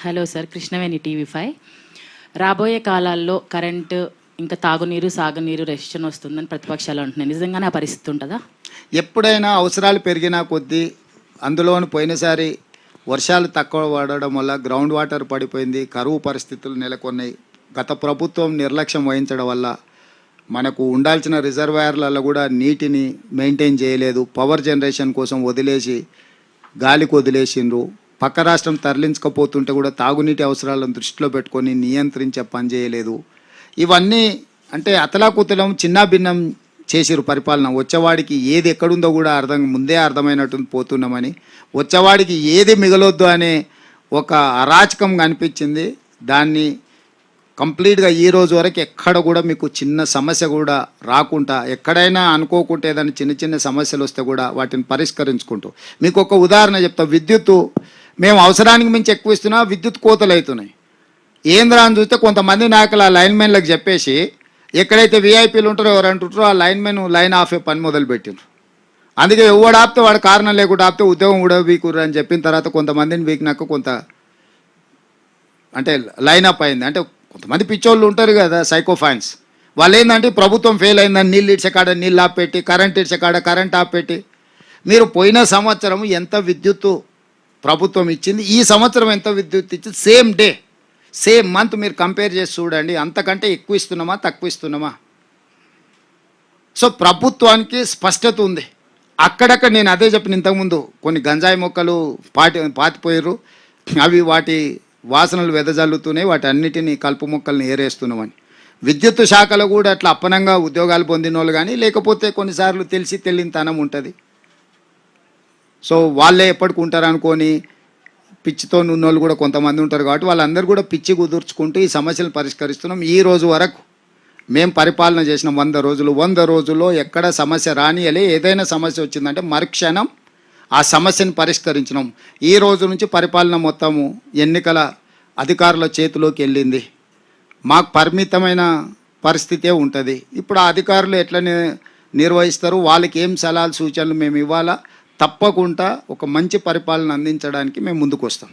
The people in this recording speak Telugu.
Hello sir Krishnaveni TV five. రాబోయే కాలాల్లో కరెంటు ఇంకా తాగునీరు సాగునీరు రెస్టన్ వస్తుందని ప్రతిపక్షాలు అంటున్నాయి. నిజంగానే ఆ పరిస్థితి ఉంటుందా? ఎప్పుడైనా అవసరాలు పెరిగినా కొద్దీ అందులోను పోయినసారి వర్షాలు తక్కువ పడడం వల్ల గ్రౌండ్ వాటర్ పడిపోయింది కరువు పరిస్థితులు నెలకొన్నాయి. గత ప్రభుత్వం నిర్లక్ష్యం వహించడం వల్ల మనకు ఉండాల్సిన రిజర్వాయర్లలో కూడా నీటిని మెయింటైన్ చేయలేదు. పవర్ జనరేషన్ కోసం వదిలేసి గాలికి వదిలేసిండ్రు. పక్క రాష్ట్రం తరలించకపోతుంటే కూడా తాగునీటి అవసరాలను దృష్టిలో పెట్టుకొని నియంత్రించే పని చేయలేదు. ఇవన్నీ అంటే అతలాకుతలం చిన్న భిన్నం చేసిరు పరిపాలన. వచ్చేవాడికి ఏది ఎక్కడుందో కూడా అర్థం ముందే అర్థమైనట్టు పోతున్నామని. వచ్చేవాడికి ఏది మిగలొద్దు అనే ఒక అరాచకం కనిపించింది. దాన్ని కంప్లీట్గా ఈ రోజు వరకు ఎక్కడ కూడా మీకు చిన్న సమస్య కూడా రాకుండా ఎక్కడైనా అనుకోకుంటే ఏదైనా చిన్న చిన్న సమస్యలు వస్తే కూడా వాటిని పరిష్కరించుకుంటూ. మీకు ఒక ఉదాహరణ చెప్తా. విద్యుత్తు మేము అవసరానికి మించి ఎక్కువ ఇస్తున్నా విద్యుత్ కోతలు అవుతున్నాయి. ఏంద్రా అని చూస్తే కొంతమంది నాయకులు ఆ లైన్మెన్లకు చెప్పేసి ఎక్కడైతే వీఐపీలు ఉంటారో ఎవరు అంటుంటారో ఆ లైన్మెన్ లైన్ ఆఫ్ పని మొదలుపెట్టిండ్రు. అందుకే ఎవడు ఆపితే వాడు కారణం లేకుండా ఆపితే ఉద్యోగం కూడా వీకుర్రు అని చెప్పిన తర్వాత కొంతమందిని వీకినాక కొంత అంటే లైన్ అప్ అయింది. అంటే కొంతమంది పిచ్చోళ్ళు ఉంటారు కదా సైకో ఫ్యాన్స్ వాళ్ళు ఏంటంటే ప్రభుత్వం ఫెయిల్ అయిందని నీళ్ళు ఇడ్చే కాడ నీళ్ళు ఆపెట్టి కరెంట్ ఇడ్చే కాడ కరెంట్ ఆపెట్టి మీరు పోయిన సంవత్సరం ఎంత విద్యుత్తు ప్రభుత్వం ఇచ్చింది. ఈ సంవత్సరం ఎంత విద్యుత్ ఇచ్చింది? సేమ్ డే సేమ్ మంత్ మీరు కంపేర్ చేసి చూడండి. అంతకంటే ఎక్కువ ఇస్తున్నామా తక్కువ ఇస్తున్నామా? సో ప్రభుత్వానికి స్పష్టత ఉంది. అక్కడక్కడ నేను అదే చెప్పిన ఇంతకుముందు కొన్ని గంజాయి మొక్కలు పాటి పాతిపోయారు అవి వాటి వాసనలు వెదజల్లుతూనే వాటి అన్నిటినీ కలుపు మొక్కల్ని ఏరేస్తున్నామని. విద్యుత్ శాఖలో కూడా అట్లా అప్పనంగా ఉద్యోగాలు పొందిన వాళ్ళు కానీ లేకపోతే కొన్నిసార్లు తెలిసి తెలియని తనం ఉంటుంది. సో వాళ్ళే ఎప్పటికి ఉంటారు అనుకొని పిచ్చితో ఉన్నోళ్ళు కూడా కొంతమంది ఉంటారు కాబట్టి వాళ్ళందరూ కూడా పిచ్చి కుదుర్చుకుంటూ ఈ సమస్యలు పరిష్కరిస్తున్నాం. ఈ రోజు వరకు మేము పరిపాలన చేసిన వంద రోజులు. వంద రోజుల్లో ఎక్కడ సమస్య రానియలే. ఏదైనా సమస్య వచ్చిందంటే మరుక్షణం ఆ సమస్యను పరిష్కరించినాం. ఈ రోజు నుంచి పరిపాలన మొత్తము ఎన్నికల అధికారుల చేతిలోకి వెళ్ళింది. మాకు పరిమితమైన పరిస్థితే ఉంటుంది. ఇప్పుడు ఆ అధికారులు ఎట్లా నిర్వహిస్తారు? వాళ్ళకి ఏం సలహాలు సూచనలు మేము ఇవ్వాలా? తప్పకుండా ఒక మంచి పరిపాలన అందించడానికి మేము ముందుకు వస్తాం.